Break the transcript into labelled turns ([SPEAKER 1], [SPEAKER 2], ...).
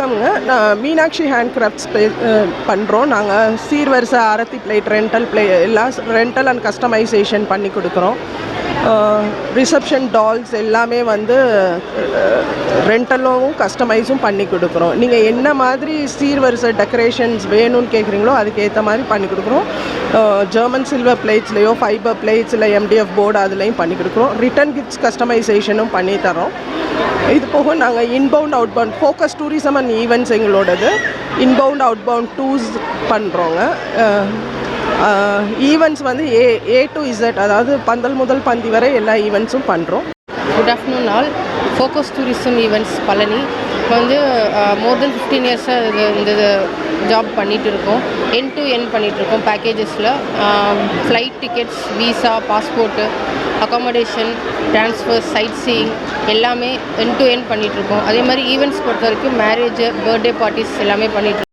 [SPEAKER 1] வணக்கம்ங்க. நான் Meenakshi hand crafts பண்ணுறோம் நாங்கள் சீர்வரிசை அரத்தி பிளேட் ரெண்டல் பிளே எல்லாம் ரெண்டல் அண்ட் கஸ்டமைசேஷன் பண்ணி கொடுக்குறோம். ரிசப்ஷன் டால்ஸ் எல்லாமே வந்து ரெண்டலும் கஸ்டமைஸும் பண்ணி கொடுக்குறோம். நீங்கள் என்ன மாதிரி சீர்வரிசை டெக்கரேஷன்ஸ் வேணும்னு கேட்குறீங்களோ அதுக்கேற்ற மாதிரி பண்ணி கொடுக்குறோம். ஜெர்மன் சில்வர் பிளேட்ஸ்லேயோ ஃபைபர் பிளேட்ஸ் இல்லை எம்டிஎஃப் போர்டு அதுலேயும் பண்ணி கொடுக்குறோம். ரிட்டன் கிட்ஸ் கஸ்டமைசேஷனும் பண்ணி தரோம் இது போக நாங்கள் inbound outbound focus tourism and events எங்களோடது. Inbound outbound tours பண்ணுறோங்க ஈவெண்ட்ஸ் வந்து ஏ ஏ டு இசட் அதாவது பந்தல் முதல் பந்தி வரை எல்லா ஈவெண்ட்ஸும் பண்ணுறோம்
[SPEAKER 2] good afternoon all focus tourism events Palani. இப்போ வந்து மோர் தென் ஃபிஃப்டீன் இயர்ஸாக இது இந்த ஜாப் பண்ணிகிட்டு இருக்கோம். என் டு என் பண்ணிகிட்ருக்கோம் பேக்கேஜஸில் flight tickets visa passport accommodation transfer sightseeing எல்லாமே என் டு என் பண்ணிகிட்ருக்கோம் அதே மாதிரி ஈவெண்ட்ஸ் பொறுத்த வரைக்கும் மேரேஜ் பர்த்டே பார்ட்டிஸ் எல்லாமே பண்ணிகிட்ருக்கோம்